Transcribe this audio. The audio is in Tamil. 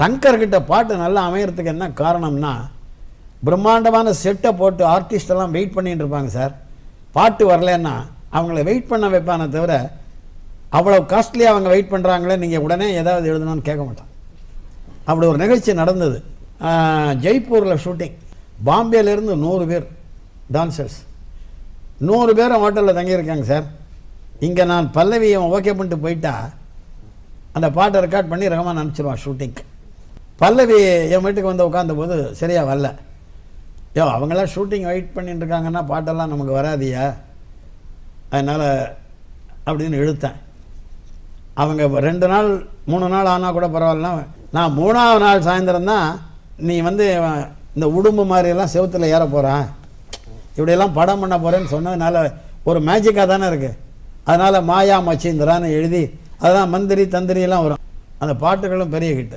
சங்கர்கிட்ட பாட்டு நல்லா அமையறதுக்கு என்ன காரணம்னா பிரம்மாண்டமான செட்டை போட்டு ஆர்டிஸ்டெல்லாம் வெயிட் பண்ணிகிட்டு இருப்பாங்க சார். பாட்டு வரலன்னா அவங்கள வெயிட் பண்ண வைப்பானே தவிர அவ்வளோ காஸ்ட்லியாக அவங்க வெயிட் பண்ணுறாங்களே நீங்கள் உடனே ஏதாவது எழுதணும்னு கேட்க மாட்டான் அப்படி ஒரு நிகழ்ச்சி நடந்தது. ஜெய்ப்பூரில் ஷூட்டிங் பாம்பேலேருந்து நூறு பேர் டான்சர்ஸ் நூறு பேரை ஹோட்டலில் தங்கியிருக்காங்க சார். இங்கே நான் பல்லவியை ஓகே பண்ணிட்டு போயிட்டா அந்த பாட்டை ரெக்கார்ட் பண்ணி ரகமாக அனுப்பிச்சிருவான் ஷூட்டிங்க்கு பல்லவி என் வீட்டுக்கு வந்து உட்காந்த போது வரல. யோ அவங்களாம் ஷூட்டிங் வெயிட் பண்ணிட்டு இருக்காங்கன்னா பாட்டெல்லாம் நமக்கு வராதியா? அதனால் அப்படின்னு இழுத்தேன். அவங்க ரெண்டு நாள் மூணு நாள் ஆனால் கூட பரவாயில்ல. நான் மூணாவது நாள் சாயந்தரம் தான் நீ வந்து இந்த உடும்பு மாதிரியெல்லாம் செவுத்துல ஏற போகிறான் இப்படியெல்லாம் படம் பண்ண போகிறேன்னு சொன்னதுனால ஒரு மேஜிக்காக தானே இருக்குது அதனால் மாயா மச்சிந்திரான்னு எழுதி அதெல்லாம் மந்திரி தந்திரி எல்லாம் வரும். அந்த பாட்டுகளும் பெரிய கிட்ட